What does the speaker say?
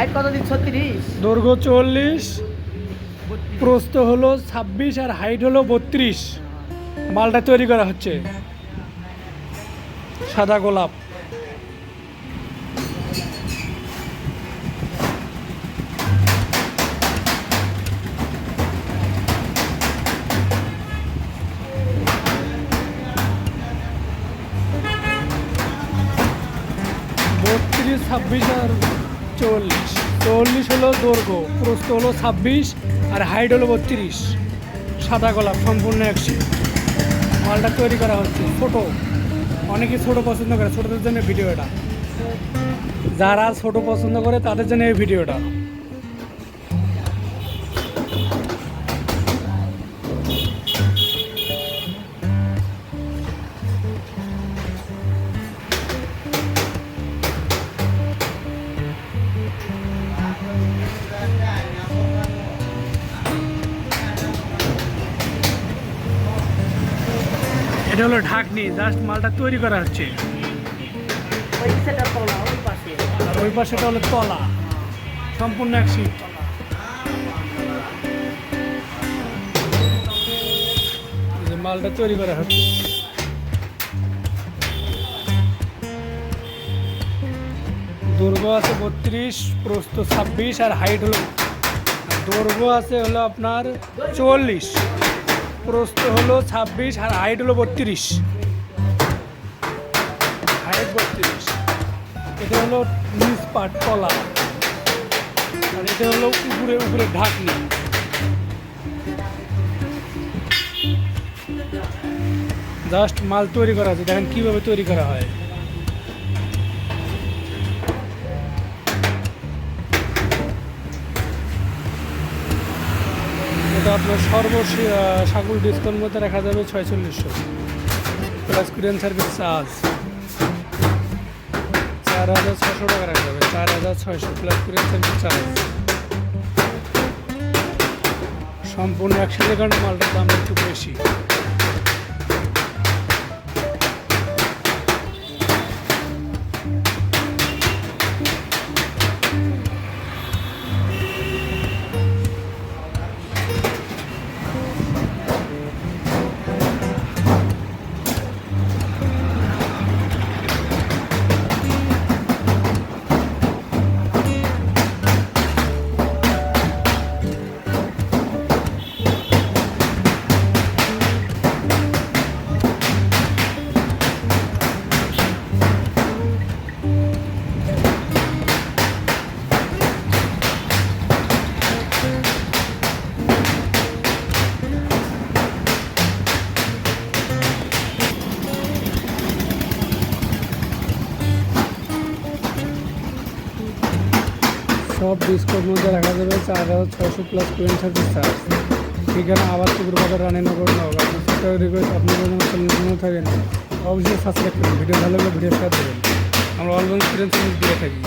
Height কত দিন ছত্রিশ দৈর্ঘ্য চল্লিশ, প্রস্থ হলো ছাব্বিশ আর হাইট হলো বত্রিশ। মালটা তৈরি করা হচ্ছে। সাদা গোলাপ। বত্রিশ, ছাব্বিশ আর চল্লিশ। চল্লিশ হলো দৈর্ঘ্য, প্রস্থ হলো ছাব্বিশ আর হাইট হলো বত্রিশ। সাদা গোলাপ, সম্পূর্ণ একশো। মালটা তৈরি করা হচ্ছে ছোটো। অনেকে ছোটো পছন্দ করে, ছোটোদের জন্য ভিডিও এটা। যারা ছোটো পছন্দ করে, তাদের জন্য এই ভিডিওটা এটা হলো ঢাকনি জাস্ট মালটা তৈরি করা হচ্ছে। ওই পাশেটা হলো তলা সম্পূর্ণ এক শীত যে মালটা তৈরি করা হচ্ছে। দৈর্ঘ্য আছে বত্রিশ প্রস্থ ছাব্বিশ আর হাইট হলো দৈর্ঘ্য আছে হলো আপনার চল্লিশ। প্রস্থ হলো ছাব্বিশ আর হাইট হলো বত্রিশ। হাইট বত্রিশ। এটা হলো নিচ পাট তলা আর এটা হলো উপরে উপরে ঢাকনি। জাস্ট মাল তৈরি করা আছে। দেখেন কীভাবে তৈরি করা হয়। আপনার সর্ব সাগুল ডিসকাউন্ট মধ্যে রাখা যাবে ছয়চল্লিশশো। প্লাস কুরিয়ান সার্ভিস চার্জ চার হাজার ছশো টাকা রাখা যাবে চার হাজার ছয়শো। প্লাস কুরিয়ান সার্ভিস চার্জ সম্পূর্ণ একশো টাকার মালটার দাম একটু বেশি। সব ডিসকাউন্ট মধ্যে রাখা যাবে, চার হাজার ছশো প্লাস কুরিয়ান সার্ভিস চার্জ ঠিকানা আবার পুকুর বাজার রানীনগর নগর আপনার আমার চ্যানেল থাকেন অবশ্যই সাবস্ক্রাইব করুন। ভিডিও ভালো লাগলে ভিডিও শেয়ার দেবেন আমরা অলরেডি ফ্রেন্ড দিয়ে থাকি।